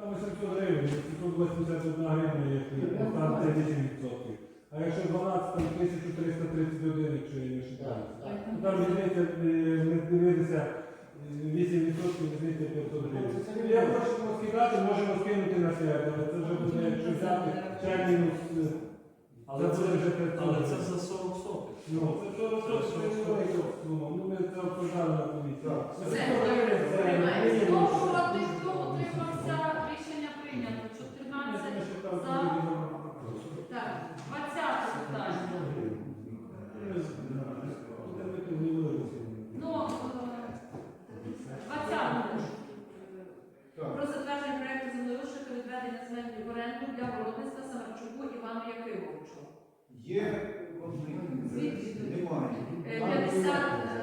881 гривня, якщо там 38%. А якщо 12, там 1331, якщо я не вважаю. Ну, Там різниця, е, ми дивилися, е, 8% різниця 500 гривень. Я хочемо скидати, можемо скинути на себе, але це вже буде, якщо взяти чай мінус, е, Але це це, вже 500 але це за 40 сотих. Ну, це що розповідає, ну, ми це обсуждали на комісії. Це Все, 100 гривень, це приймається. мінімум. Хто проти, хто утримався, рішення прийнято. 14 за. Так, 20 питання. Ну, е, 20. Про затвердження проекту землеустрою та відведення земельної в оренду для городництва Самарчуку Івану Якимовичу. Є конфлікт інтересів? Немає. Е, 50, е,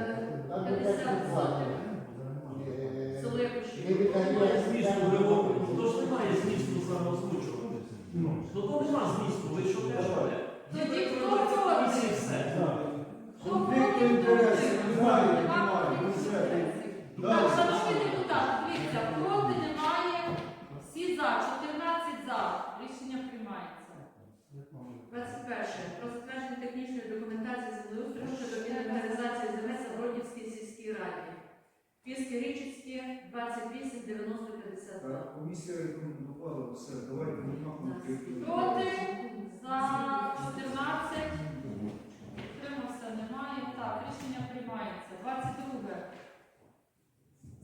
50 сотих. Село Не Якушів. віддає Змісту вимоги. То ж немає змісту саме озвучувати. Ну, то нема змісту, ви що кажете? Тоді хто проти? І все. Хто Конфлікту інтересів немає, немає. Ну, все. Так, шановні депутати, дивіться, проти немає, всі за, 14 за. Рішення приймається. 21. Про затвердження технічної документації землеустрою щодо інвентаризації земель Забродівській сільській раді. Піски Річицькі, 28, 90, 52. Так, Комісія рекомендувала все. Давайте конфлікту. Проти, за 14, утримався, немає. Так, рішення приймається. 22.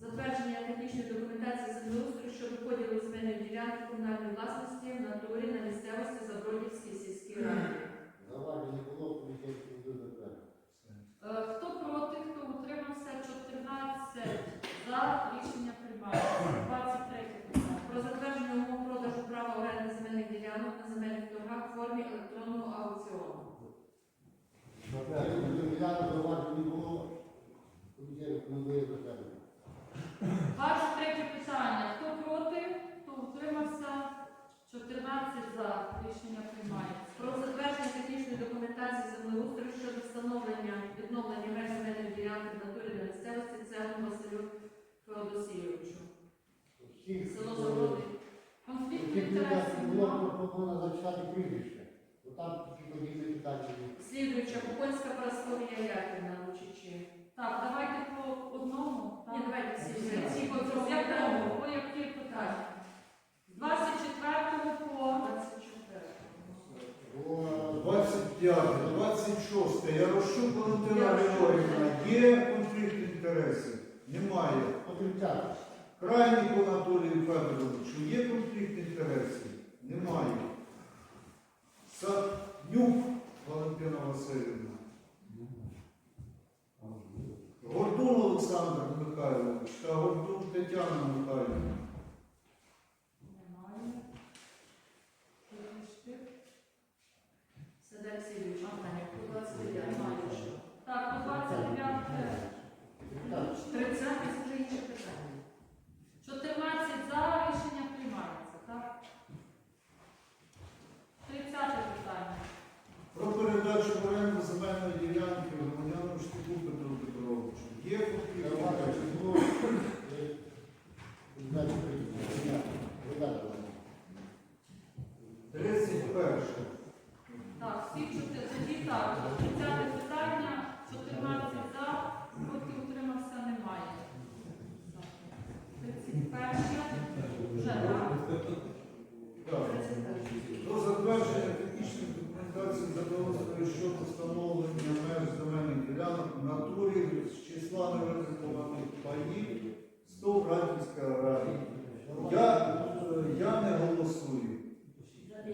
Затвердження технічної документації землеустрою щодо поділу земельної ділянки комунальної власності в натурі на місцевості Забродівській сільській раді. Заваги не було, комітет не буде затвердити. Е, Хто проти, хто утримався? 14 за рішення приймається. 23 питання. Про затвердження умов продажу права оренди земельних ділянок на земельних торгах в формі електронного аукціону. Затвердити земляну заваги не було, комітет рекомендує затвердити. 23 питання. Хто проти, хто утримався? 14 за рішення приймається. Про затвердження технічної документації землеустрою щодо встановлення відновлення меж земельної ділянки в натурі на місцевості Цегу Василю Феодосійовичу. Село Заброди. Конфлікт інтересів. було нема. пропоновано зачитати прізвище. Бо там тільки подібні питання. є. Слідуюча Купонська Парасковія Яківна Лучичі. Так, давайте по одному. Ні, давайте всі всі по цьому. Якому? По які питання? З 24 по 24. Бо 25, 26. Ярошук Валентина Григорівна. Є конфлікт інтересів? Немає. по 30. Крайніку Анатолію Федоровичу. Є конфлікт інтересів? Немає. Саднюк Валентина Васильівна. Гордун Олександр Михайлович та Гордун Тетяна Михайлівна. натурі з числа нереалізованих паїв 100 в Радівська раді. Я, я не голосую.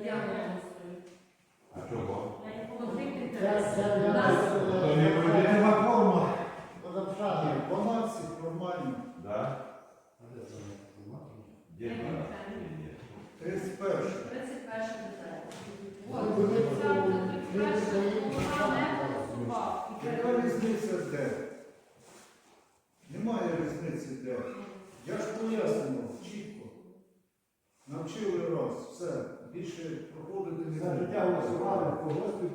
Я не голосую. А чого? Баланси формальні. Да. 31. 31. Різниця де? Немає різниці де. Я ж пояснював чітко. Навчили раз, все. Більше проходити не За буде. життя голосували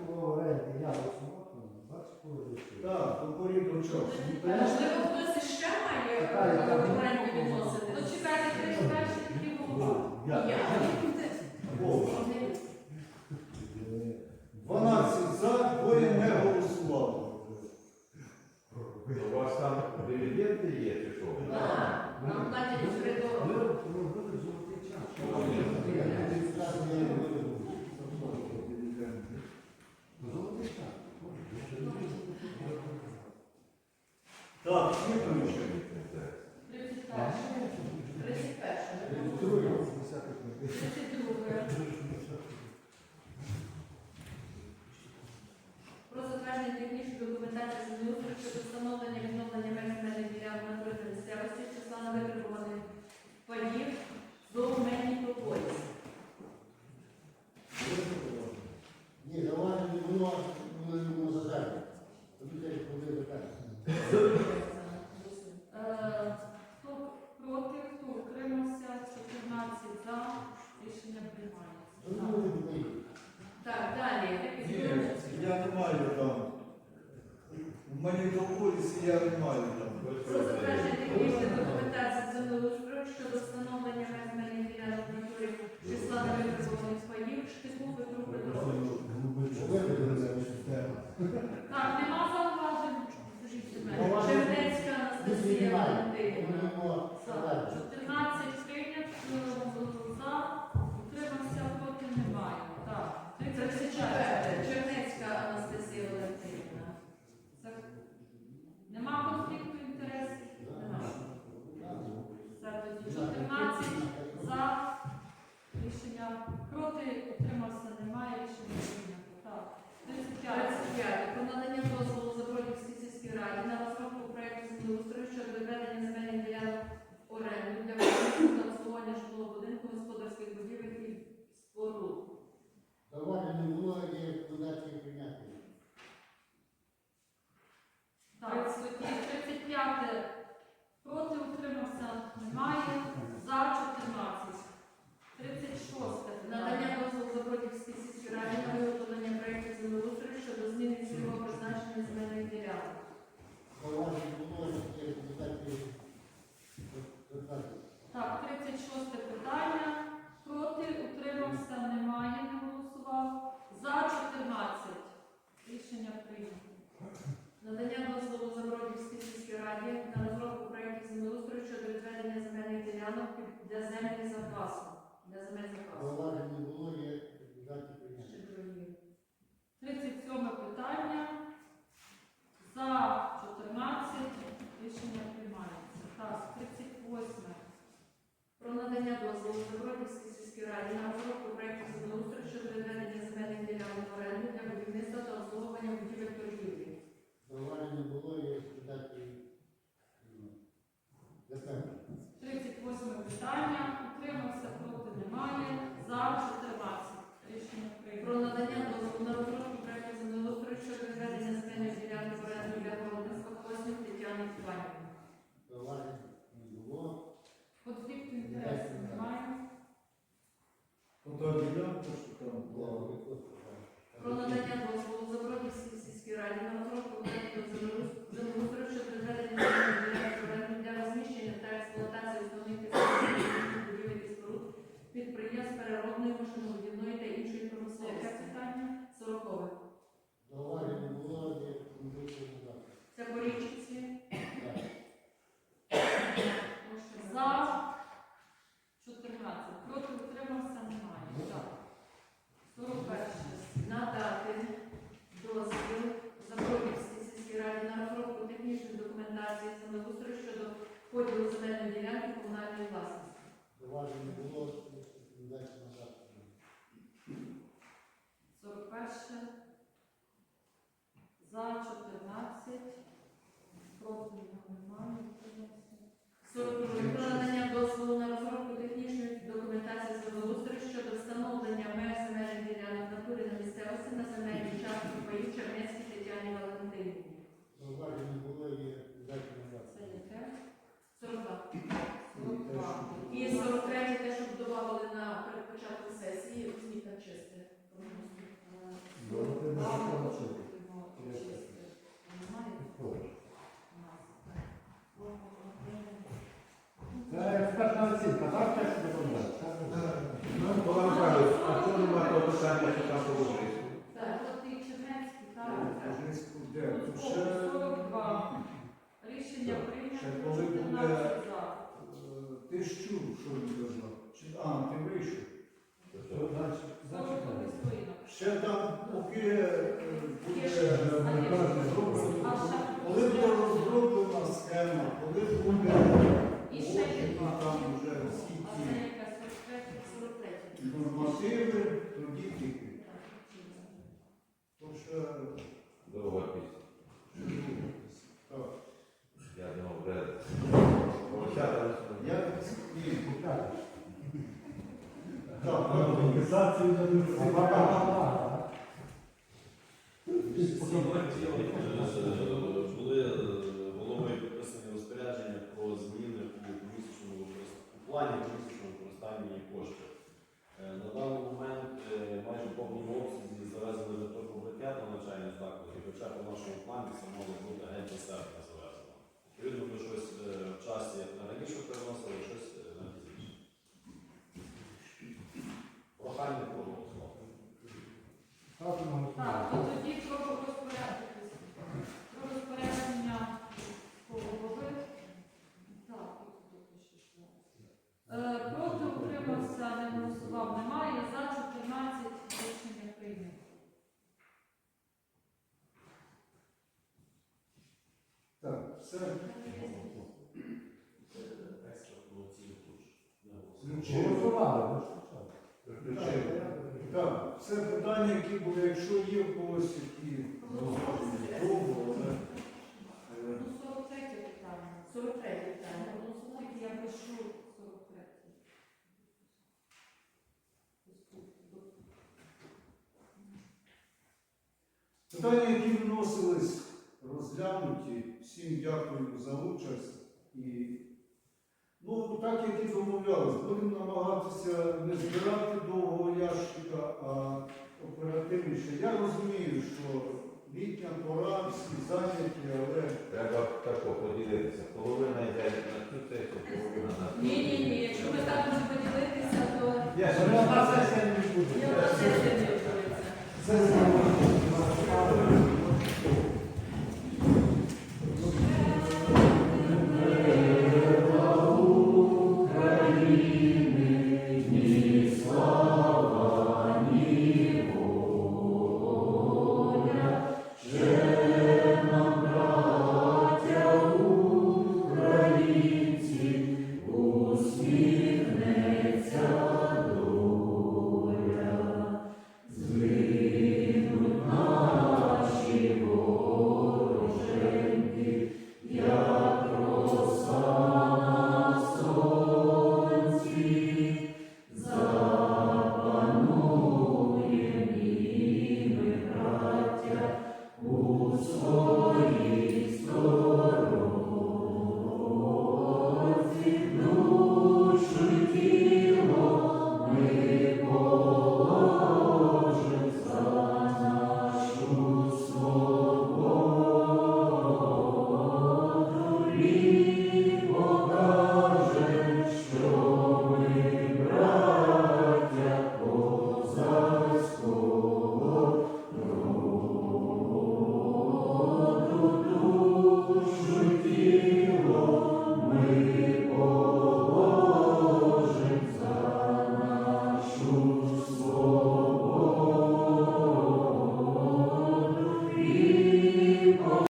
по оренді. Я голосував, бачиш, коли Так, до порі до часу. Можливо, хтось іще має Така, яка- оренду відносити. Ну, чекайте, 31 такий голова. Я. І я. Вова. 12 за, двоє не голосували. У вас там дивіденди є чи що? Так, Нам платять Ви коридор. робили золотий час. Адміністрація Золотий час. Так, слідуюче. 31. 31. Друге. 32. Про затвердження технічної документації землеустрою щодо встановлення відновлення меж земельних ділянок на території місцевості, числа на витребуваних паїв до Мелітополіс. Ні, давай не було, ми не було зажати. Тобі теж буде питання. Е, Хто проти, хто утримався, 14 за, рішення приймається. Ну. Так, далі. Я не маю там. В Манітополісі я не маю там. Про затвердження технічної документації землеустрою щодо встановлення меж ділянок в числа на паїв, Штику Петру Так, нема зауважень. Скажіть мене. Зауважень. Чернецька Анастасія Валентинівна. Будемо За. сказати. 14 прийнят, е, за, утримався, проти немає. Так, 34. Чернецька Анастасія Валентинівна. Це... Нема конфлікту інтересів? Нема. За, тоді 14 за, рішення проти, утримався, немає, рішення прийнято. Так. 35. Про надання дозволу Забродівській сільській раді на розробку проєкту землеустрою щодо відведення земельних ділянок в оренду для будівництва та обслуговування житлового будинку, господарських будівель і споруд. Давай не було, є рекомендації прийняти. Так, тоді 35. Проти утримався немає. За 14. 36. Надання дозволу Забродівській сільській раді на виготовлення проєкту землеустрою щодо зміни цільового призначення земельних ділянок. Давай не було, є рекомендації затвердити. Так, 36 питання. Проти утримався немає, не голосував. За 14. Рішення прийнято. Надання дозволу Забродівській сільській раді на розробку проєктів землеустрою щодо відведення земельних ділянок під- для землі запасу. Для земель запасу. Давай не було, є рекомендації прийняти. Ще другі. 37 питання. За 14. Рішення приймається. Так, 38. Про надання дозволу Забродівській сільській раді на розробку проєктів землеустрою щодо відведення земельних ділянок в оренду для будівництва та обслуговування будівель торгівлі. Давай не було, є рекомендації затвердити. 38 питання. Утримався, проти немає. За 14. Рішення прийнято. Про надання дозволу на розробку проєкту землеустрою щодо відведення земельних ділянок в оренду для городництва Коснів Тетяни Іванівни. Давай не було. Конфлікту інтересів немає. Ота ділянка, що там була. Про надання дозволу Забродівській сільській раді на розробку проєкту землеустрою щодо відведення земельних ділянок в оренду для розміщення та експлуатації основних підприємств будівель і споруд, підприємств переробної, машинобудівної та іншої промисловості. Яке питання? Сорокове. Давай не було, є рекомендації надати. Це по річці. Так. За 14. Проти утримався немає. Так. 41. Надати дозвіл Забродівській сільській раді на розробку технічної документації землеустрою щодо поділу земельної ділянки комунальної власності. Давай не було, рекомендації надати. 41. За 14. Проти немає. утримався. 42. Про надання дозволу на розробку технічної документації землеустрою щодо встановлення меж земельних ділянок в натурі на місцевості на земельній частці паїв Чернецькій Тетяні Валентинівні. Давай не було, є рекомендації надати. Це яке? 42. 42. І 43 те, що додавали на перед початку сесії, освіта чисте. Немає? Це експертна оцінка, так? Те, що ви робите? Так? Ну, Микола Михайлович, а Ще там, поки е, Є ще буде щось? А є е, щось? зроблено, А ще коли буде розроблена схема, коли буде І ще є погоджені два. там вже всі А ті це яка 43, 43. нормативи, тоді тільки. То що, Довга пісня. так, Я думав, вже Почати я, ні, Так. так, так. Компенсації за А пока, ага. Були е, головою підписані розпорядження про зміни у місячному плані місячному використанні коштів. Е, На даний момент е, майже в повному обсязі завезли метрокобриття на навчальні заклади, хоча по нашому плані це мало бути геть до серпня завезено. Відповідно, ми щось е, в часі раніше переносили, щось е, на пізніше. Прохання проголосувати. Ставте на Так, голосування. то тоді про розпорядження. Про розпорядження голови. Так, тут пише, що. Е, Проти утримався, не голосував, немає. За 14 рішення прийнято. Так, все Екстра повноцінно тут. Не голосувати. включили. Голосували, ну що це? Так, все питання, які були, якщо є в когось які зауваження, довго, але е, Ну, 43 питання. 43 питання. Голосувати я пишу 43. питання, які вносились, розглянуті. Всім дякую за участь. І, ну, так як і домовлялись, будемо намагатися не збирати оперативніше. Я розумію, що літня пора, всі зайняті, але Треба тако поділитися. Половина йде на цю сесію, половина на цю. Ні, ні, ні, якщо ми так можемо поділитися, то Я ще Вона на сесія не буде. я на не відбудеться.